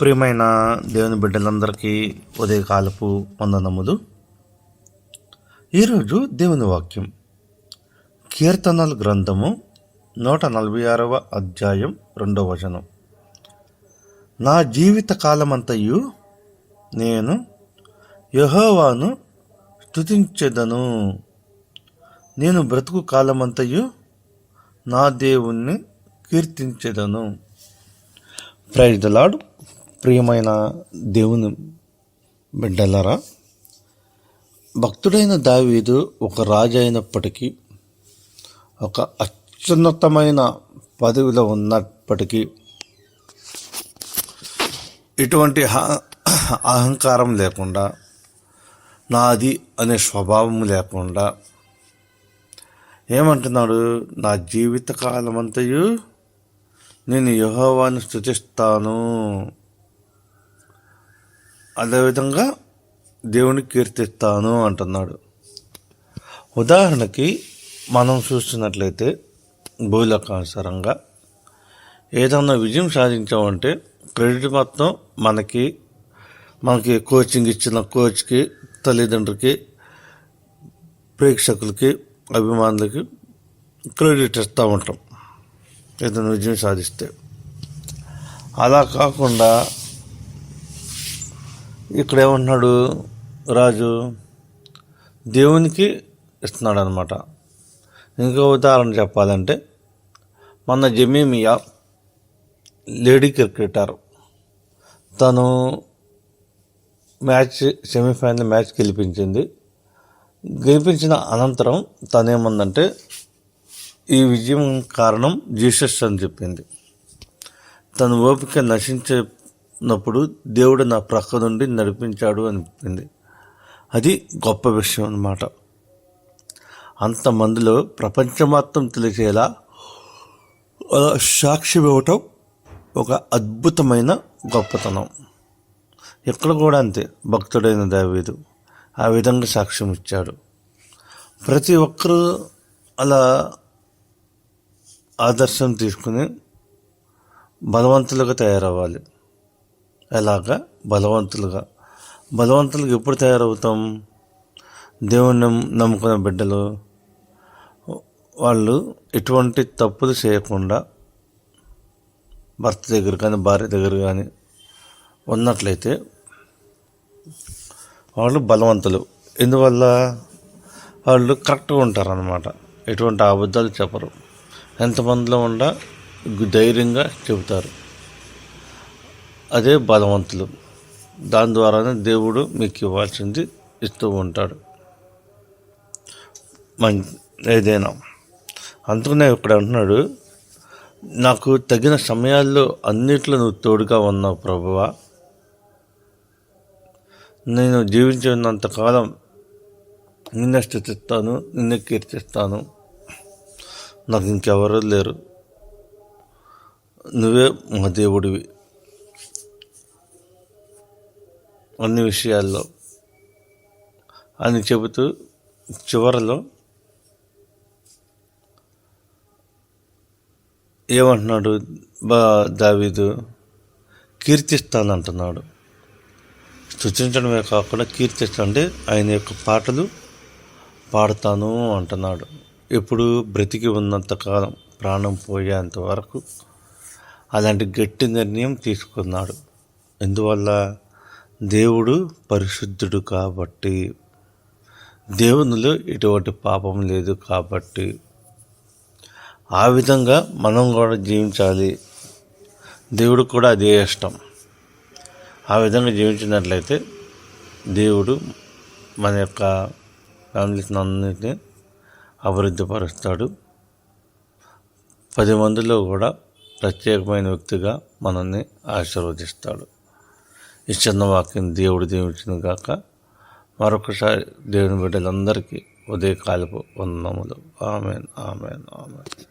ప్రియమైన దేవుని బిడ్డలందరికీ ఉదయకాలపు వందనములు. ఈరోజు దేవుని వాక్యం. కీర్తనల గ్రంథము నూట నలభై ఆరవ అధ్యాయం రెండవ వచనం. నా జీవిత కాలమంతయు నేను యహోవాను స్తుతించెదను. నేను బ్రతుకు కాలమంతయు నా దేవుణ్ణి కీర్తించెదను. ప్రైజ్ ద ప్రియమైన దేవుని బిడ్డలరా భక్తుడైన దావీదు ఒక రాజు అయినప్పటికీ ఒక అత్యున్నతమైన పదవిలో ఉన్నప్పటికీ ఎటువంటి అహంకారం లేకుండా నాది అనే స్వభావం లేకుండా ఏమంటున్నాడు? నా జీవిత కాలమంతయు నేను యహోవాన్ని స్థుతిస్తాను అదేవిధంగా దేవుని కీర్తిస్తాను అంటున్నాడు. ఉదాహరణకి మనం చూస్తున్నట్లయితే భూలకానుసారంగా ఏదన్నా విజయం సాధించామంటే క్రెడిట్ మొత్తం మనకి మనకి కోచింగ్ ఇచ్చిన కోచ్కి తల్లిదండ్రులకి ప్రేక్షకులకి అభిమానులకి క్రెడిట్ ఇస్తూ ఉంటాం. ఏదైనా విజయం సాధిస్తే. అలా కాకుండా ఇక్కడ ఏమంటున్నాడు రాజు? దేవునికి ఇస్తున్నాడు అనమాట ఇంకో ఉదాహరణ చెప్పాలంటే మన జమీమియా లేడీ క్రికెటర్. తను మ్యాచ్ సెమీఫైనల్ మ్యాచ్ గెలిపించింది. గెలిపించిన అనంతరం తనేమందంటే ఈ విజయం కారణం జీసస్ అని చెప్పింది. తన ఓపిక నశించినప్పుడు దేవుడు నా ప్రక్క నుండి నడిపించాడు అని చెప్పింది. అది గొప్ప విషయం అన్నమాట. అంతమందిలో ప్రపంచం తెలిసేలా సాక్షి సాక్ష్యం ఇవ్వటం ఒక అద్భుతమైన గొప్పతనం. ఇక్కడ కూడా అంతే భక్తుడైన దావీదు. ఆ విధంగా సాక్ష్యం ఇచ్చాడు. ప్రతి ఒక్కరూ అలా ఆదర్శం తీసుకుని బలవంతులుగా తయారవ్వాలి. ఎలాగా? బలవంతులుగా. బలవంతులుగా ఎప్పుడు తయారవుతాం? దేవుని నమ్ముకున్న బిడ్డలు వాళ్ళు ఎటువంటి తప్పులు చేయకుండా భర్త దగ్గర కానీ భార్య దగ్గర కానీ ఉన్నట్లయితే వాళ్ళు బలవంతులు. ఎందువల్ల వాళ్ళు కరెక్ట్గా ఉంటారనమాట ఎటువంటి అబద్ధాలు చెప్పరు. ఎంతమందిలో ఉండా ధైర్యంగా చెబుతారు. అదే బలవంతులు. దాని ద్వారానే దేవుడు మీకు ఇవ్వాల్సింది ఇస్తూ ఉంటాడు. మం ఏదైనా. అందుకనే ఇక్కడ అంటున్నాడు నాకు తగిన సమయాల్లో అన్నిట్లో నువ్వు తోడుగా ఉన్నావు ప్రభువా. నేను జీవించి కాలం నిన్నే స్థుతిస్తాను నిన్నే కీర్తిస్తాను. నాకు ఇంకెవరూ లేరు. నువ్వే మా దేవుడివి. అన్ని విషయాల్లో అని చెబుతూ చివరలో ఏమంటున్నాడు బా దావీదు? కీర్తిస్తానంటున్నాడు. స్థుతించడమే కాకుండా కీర్తిస్తుండే ఆయన యొక్క పాటలు పాడతాను అంటున్నాడు. ఎప్పుడు బ్రతికి ఉన్నంతకాలం ప్రాణం పోయేంత వరకు అలాంటి గట్టి నిర్ణయం తీసుకున్నాడు. ఎందువల్ల? దేవుడు పరిశుద్ధుడు కాబట్టి. దేవునిలో ఎటువంటి పాపం లేదు కాబట్టి. ఆ విధంగా మనం కూడా జీవించాలి. దేవుడు కూడా అదే ఇష్టం. ఆ విధంగా జీవించినట్లయితే దేవుడు మన యొక్క ఫ్యామిలీస్ని అన్నిటిని అభివృద్ధి పరుస్తాడు. పది మందిలో కూడా ప్రత్యేకమైన వ్యక్తిగా మనల్ని ఆశీర్వదిస్తాడు. ఈ చిన్న వాక్యం దేవుడు దీవించిన కాక మరొకసారి దేవుని బిడ్డలందరికీ ఉదయకాలపు వందనములు. Amen amen amen.